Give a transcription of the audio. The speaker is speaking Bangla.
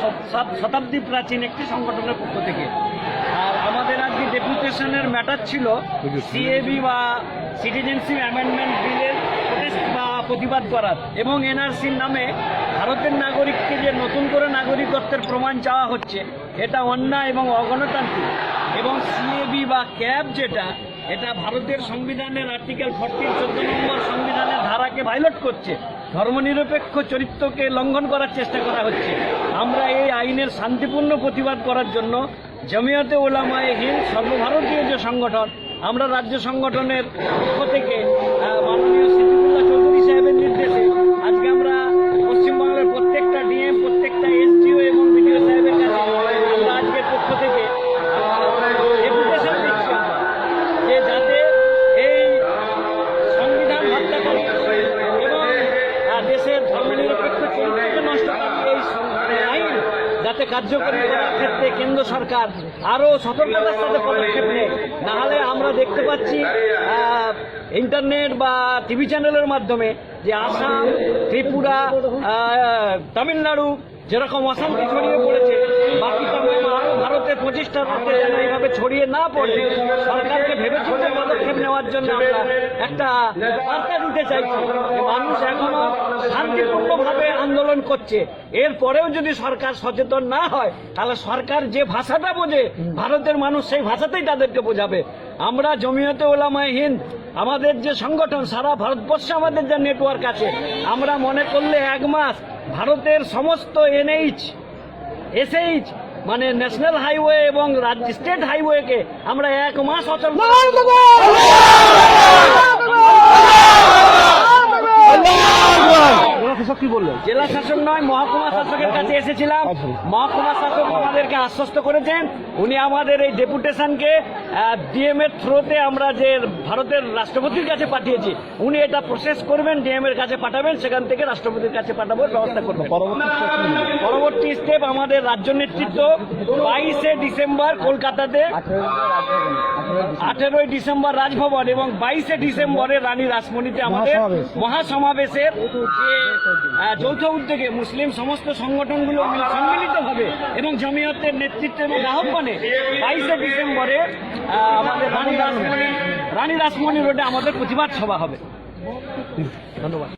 শত- শত- শতাব্দী প্রাচীন একটি সংগঠনের পক্ষ থেকে। আর আমাদের আজকে ডেপুটেশনের ম্যাটার ছিল সিএবি বা সিটিজেনশিপ অ্যামেন্ডমেন্ট বিলের প্রোটেস্ট বা প্রতিবাদ করার এবং এনআরসির নামে ভারতের নাগরিককে যে নতুন করে নাগরিকত্বের প্রমাণ চাওয়া হচ্ছে এটা অন্যায় এবং অগণতান্ত্রিক। এবং সিএবি বা ক্যাব যেটা এটা ভারতের সংবিধানের আর্টিকেল ফর্টির চোদ্দ নম্বর সংবিধানের ধারাকে ভাইলট করছে। ধর্মনিরপেক্ষ চরিত্রকে লঙ্ঘন করার চেষ্টা করা হচ্ছে। আইনের শান্তিপূর্ণ প্রতিবাদ করার জন্য জমিয়তে ওলামায়ে হিন্দ সর্বভারতীয় যে সংগঠন, আমরা রাজ্য সংগঠনের পক্ষ থেকে মাননীয় সিদ্দিকুল্লাহ চৌধুরী সাহেবের নির্দেশে আজকে আমরা পশ্চিমবঙ্গের প্রত্যেকটা ডিএম, প্রত্যেকটা এসডিও এবং বিডিও সাহেবের কাছে আমরা আজকের পক্ষ থেকে যে যাতে এই সংবিধান দেশের চরিত্রকে যাতে কার্যকরী করার ক্ষেত্রে কেন্দ্র সরকার আরও সতর্কতার সাথে পদক্ষেপ নেয়। নাহলে আমরা দেখতে পাচ্ছি ইন্টারনেট বা টিভি চ্যানেলের মাধ্যমে যে আসাম, ত্রিপুরা তামিলনাড়ু যেরকম অশান্তি ছড়িয়ে পড়েছে, বাকি আরও ভারতের পঁচিশটা রাজ্যে যেন এইভাবে ছড়িয়ে না পড়ে, সরকারকে ভেবেচিন্তে পদক্ষেপ নেওয়ার জন্য আমরা একটা বার্তা দিতে চাইছি। মানুষ এখনও শান্তিপূর্ণভাবে আন্দোলন করছে। এরপরেও যদি সরকার সচেতন না হয় তাহলে সরকার যে ভাষাটা বোঝে ভারতের মানুষ সেই ভাষাতেই তাদেরকে বোঝাবে। আমরা জমিয়তে ওলামায় হিন্দ আমাদের যে সংগঠন সারা ভারতবর্ষে আমাদের যে নেটওয়ার্ক আছে আমরা মনে করলে এক মাস ভারতের সমস্ত এনএইচ এসএইচ মানে ন্যাশনাল হাইওয়ে এবং রাজ্য স্টেট হাইওয়েকে আমরা এক মাস অচল কি বললেন? জেলা শাসক নয় মহকুমা শাসকের কাছে এসেছিলাম। মহকুমা শাসক আমাদেরকে আশ্বস্ত করেছেন। উনি আমাদের এই ডেপুটেশনকে ডিএম এর থ্রোতে আমরা যে ভারতের রাষ্ট্রপতির কাছে পাঠিয়েছি উনি এটা প্রসেস করবেন ডিএম এর কাছে পাঠাবেন সেখান থেকে রাষ্ট্রপতির কাছে পাঠাবার ব্যবস্থা করবেন। পরবর্তী স্টেপ আমাদের রাজ্য নেতৃত্ব বাইশে ডিসেম্বর কলকাতাতে আঠেরোই ডিসেম্বর রাজভবন এবং বাইশে ডিসেম্বরে রানী রাসমণিতে আমাদের মহাসমাবেশের যৌথ উদ্যোগে মুসলিম সমস্ত সংগঠনগুলো মিল- সম্মিলিতভাবে এবং জমিয়তের নেতৃত্বে এবং আহ্বানে বাইশে ডিসেম্বরে আমাদের রানী রাসমণি রানী রাসমণি রোডে আমাদের প্রতিবাদ সভা হবে। ধন্যবাদ।